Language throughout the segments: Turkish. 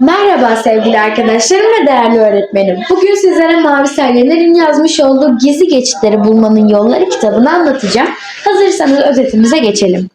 Merhaba sevgili arkadaşlarım ve değerli öğretmenim. Bugün sizlere Mavi Sergenler'in yazmış olduğu Gizli Geçitleri Bulmanın Yolları kitabını anlatacağım. Hazırsanız özetimize geçelim.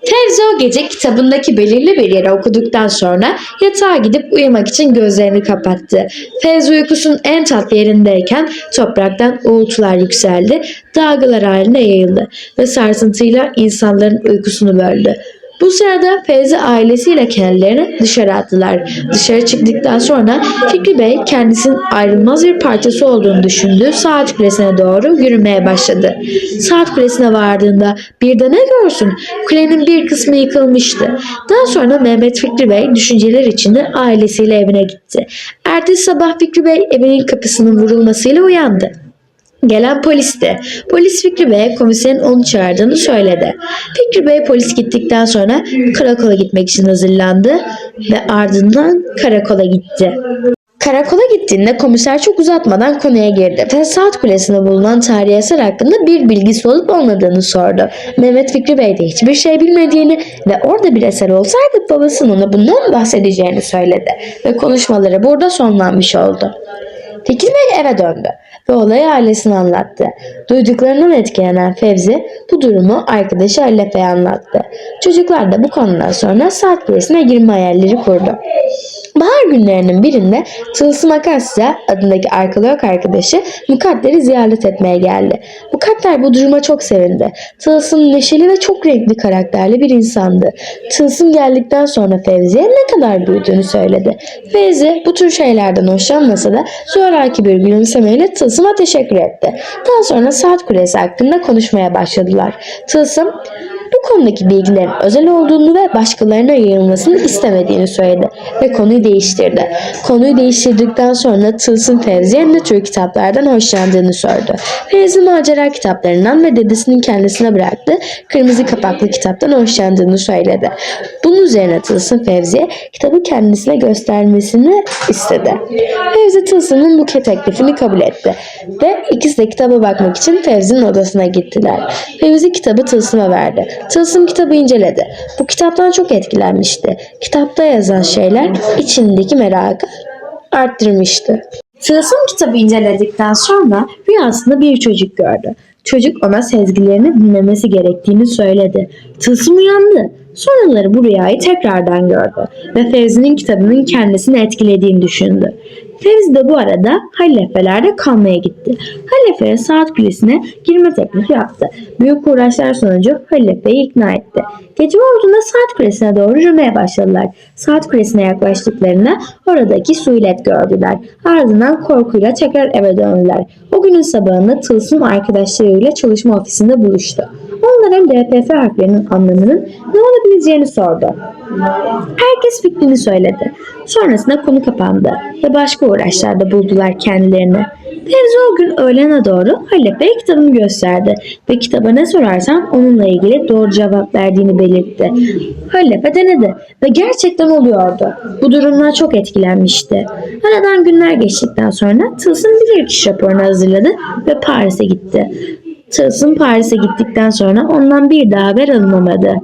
Fevzi o gece kitabındaki belirli bir yere okuduktan sonra yatağa gidip uyumak için gözlerini kapattı. Fevzi uykusunun en tatlı yerindeyken topraktan uğultular yükseldi, dalgalar halinde yayıldı ve sarsıntıyla insanların uykusunu böldü. Bu sırada Fevzi ailesiyle kendilerini dışarı attılar. Dışarı çıktıktan sonra Fikri Bey kendisinin ayrılmaz bir parçası olduğunu düşündüğü saat kulesine doğru yürümeye başladı. Saat kulesine vardığında bir de ne görsün? Kulenin bir kısmı yıkılmıştı. Daha sonra Mehmet Fikri Bey düşünceler içinde ailesiyle evine gitti. Ertesi sabah Fikri Bey evinin kapısının vurulmasıyla uyandı. Gelen polisti. Polis Fikri Bey'e komiserin onu çağırdığını söyledi. Fikri Bey polis gittikten sonra karakola gitmek için hazırlandı ve ardından karakola gitti. Karakola gittiğinde komiser çok uzatmadan konuya girdi ve saat kulesinde bulunan tarihi eser hakkında bir bilgisi olup olmadığını sordu. Mehmet Fikri Bey de hiçbir şey bilmediğini ve orada bir eser olsaydı babasının ona bundan bahsedeceğini söyledi ve konuşmaları burada sonlanmış oldu. Fikri Bey eve döndü ve olayı ailesine anlattı. Duyduklarından etkilenen Fevzi bu durumu arkadaşı Ali Efe'ye anlattı. Çocuklar da bu konudan sonra saat kulesine girme hayalleri kurdu. Bahar günlerinin birinde Tılsım Akasya adındaki arkeolog arkadaşı Mukadder'i ziyaret etmeye geldi. Mukadder bu duruma çok sevindi. Tılsım neşeli ve çok renkli karakterli bir insandı. Tılsım geldikten sonra Fevzi'ye ne kadar büyüdüğünü söyledi. Fevzi bu tür şeylerden hoşlanmasa da zoraki bir gülümsemeyle Tılsım'a teşekkür etti. Daha sonra saat kulesi hakkında konuşmaya başladılar. Tılsım bu konudaki bilgilerin özel olduğunu ve başkalarına yayılmasını istemediğini söyledi ve konuyu değiştirdi. Konuyu değiştirdikten sonra Tılsım Fevzi'ye ne tür kitaplardan hoşlandığını sordu. Fevzi macera kitaplarından ve dedesinin kendisine bıraktığı kırmızı kapaklı kitaptan hoşlandığını söyledi. Bunun üzerine Tılsım Fevzi'ye kitabı kendisine göstermesini istedi. Fevzi Tılsım'ın bu teklifini kabul etti ve ikisi de kitaba bakmak için Fevzi'nin odasına gittiler. Fevzi kitabı Tılsım'a verdi. Tılsım kitabı inceledi. Bu kitaptan çok etkilenmişti. Kitapta yazan şeyler içindeki merakı arttırmıştı. Tılsım kitabı inceledikten sonra rüyasında bir çocuk gördü. Çocuk ona sezgilerini dinlemesi gerektiğini söyledi. Tılsım uyandı. Sonraları bu rüyayı tekrardan gördü ve Fevzi'nin kitabının kendisini etkilediğini düşündü. Fevzi de bu arada Hallefeler'de kalmaya gitti. Hallefe'ye saat kulesine girme teklifi yaptı. Büyük uğraşlar sonucu Hallefe'yi ikna etti. Gece olduğunda saat kulesine doğru yürümeye başladılar. Saat kulesine yaklaştıklarında oradaki suilet gördüler. Ardından korkuyla tekrar eve döndüler. O günün sabahında Tılsım arkadaşlarıyla çalışma ofisinde buluştu. Onlara LPF harflerinin anlamının ne olabileceğini sordu. Herkes fikrini söyledi. Sonrasında konu kapandı ve başka uğraşlarda buldular kendilerini. Fevzi o gün öğlene doğru Halep'e kitabını gösterdi ve kitaba ne sorarsan onunla ilgili doğru cevap verdiğini belirtti. Halep'e denedi ve gerçekten oluyordu. Bu durumdan çok etkilenmişti. Aradan günler geçtikten sonra Tılsım bilirkişi raporunu hazırladı ve Paris'e gitti. Tılsım Paris'e gittikten sonra ondan bir daha haber alınamadı.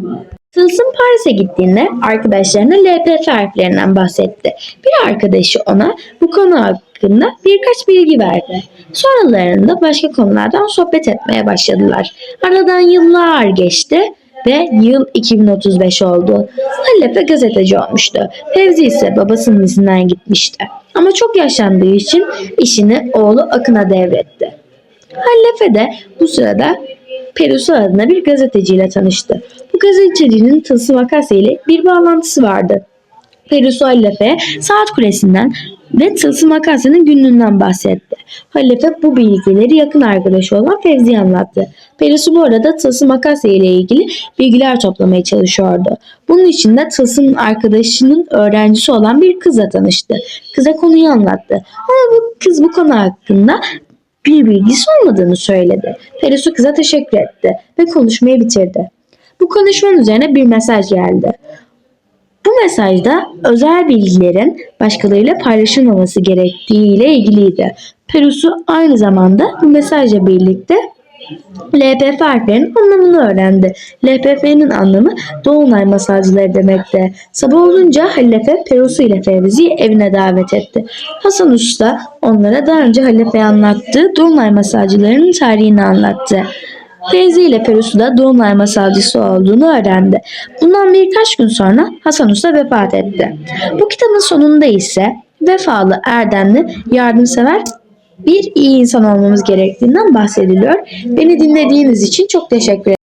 Tılsım Paris'e gittiğinde arkadaşlarına LPF harflerinden bahsetti. Bir arkadaşı ona bu konu hakkında birkaç bilgi verdi. Sonralarında başka konulardan sohbet etmeye başladılar. Aradan yıllar geçti ve yıl 2035 oldu. Hallefe gazeteci olmuştu. Fevzi ise babasının izinden gitmişti. Ama çok yaşlandığı için işini oğlu Akın'a devretti. Hallefe de bu sırada Perusu adına bir gazeteciyle tanıştı. Bu gazetecinin Tılsım Akasya ile bir bağlantısı vardı. Perusu Hallefe saat kulesinden ve Tılsım Akasya'nın günlüğünden bahsetti. Hallefe bu bilgileri yakın arkadaşı olan Fevzi'ye anlattı. Perusu bu arada Tılsım Akasya ile ilgili bilgiler toplamaya çalışıyordu. Bunun için de Tılsım'ın arkadaşının öğrencisi olan bir kızla tanıştı. Kıza konuyu anlattı. Ama bu kız bu konu hakkında bir bilgisi olmadığını söyledi. Ferisu kıza teşekkür etti ve konuşmayı bitirdi. Bu konuşmanın üzerine bir mesaj geldi. Bu mesajda özel bilgilerin başkalarıyla paylaşılmaması gerektiği ile ilgiliydi. Perusu aynı zamanda bu mesajla birlikte LPF harflerinin anlamını öğrendi. LPF'nin anlamı Dolunay masajcıları demekte. Sabah olunca Halil Efe Perosu ile Fevzi'yi evine davet etti. Hasan Usta onlara daha önce Halil Efe'ye anlattığı Dolunay masajcılarının tarihini anlattı. Feyzi ile Perusu da Dolunay masalcısı olduğunu öğrendi. Bundan birkaç gün sonra Hasan Usta vefat etti. Bu kitabın sonunda ise vefalı, erdemli, yardımsever bir iyi insan olmamız gerektiğinden bahsediliyor. Beni dinlediğiniz için çok teşekkür ederim.